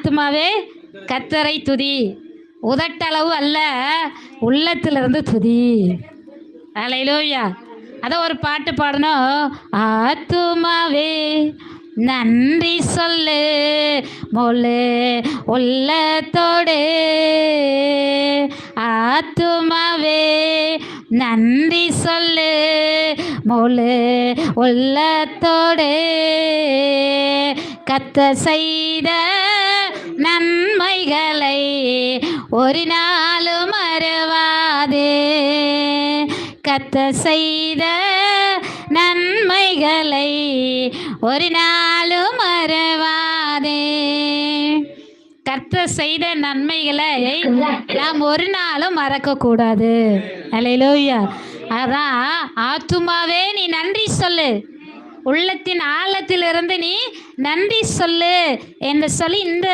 ஆத்மாவே கத்தரை துதி. உதட்டளவு அல்ல உள்ளத்திலிருந்து துதி. அலையிலோயா அதான் ஒரு பாட்டு பாடணும். ஆத்துமாவே நன்றி சொல்லு மொழு உள்ளத்தோடு. ஆத்துமாவே நன்றி சொல்லு மொழு உள்ளத்தோடு. கத்த செய்த ஒரு நாளும் மறவாதே. கத்த செய்த நன்மைகளை ஒரு நாளும் மறவாதே. கத்த செய்த நன்மைகளை நாம் ஒரு நாளும் மறக்கக்கூடாது. அலையிலோயா அதான் ஆத்துமாவே நீ நன்றி சொல்லு. உள்ளத்தின் ஆழத்திலிருந்து நீ நன்றி சொல்லு என்று சொல்லி இந்த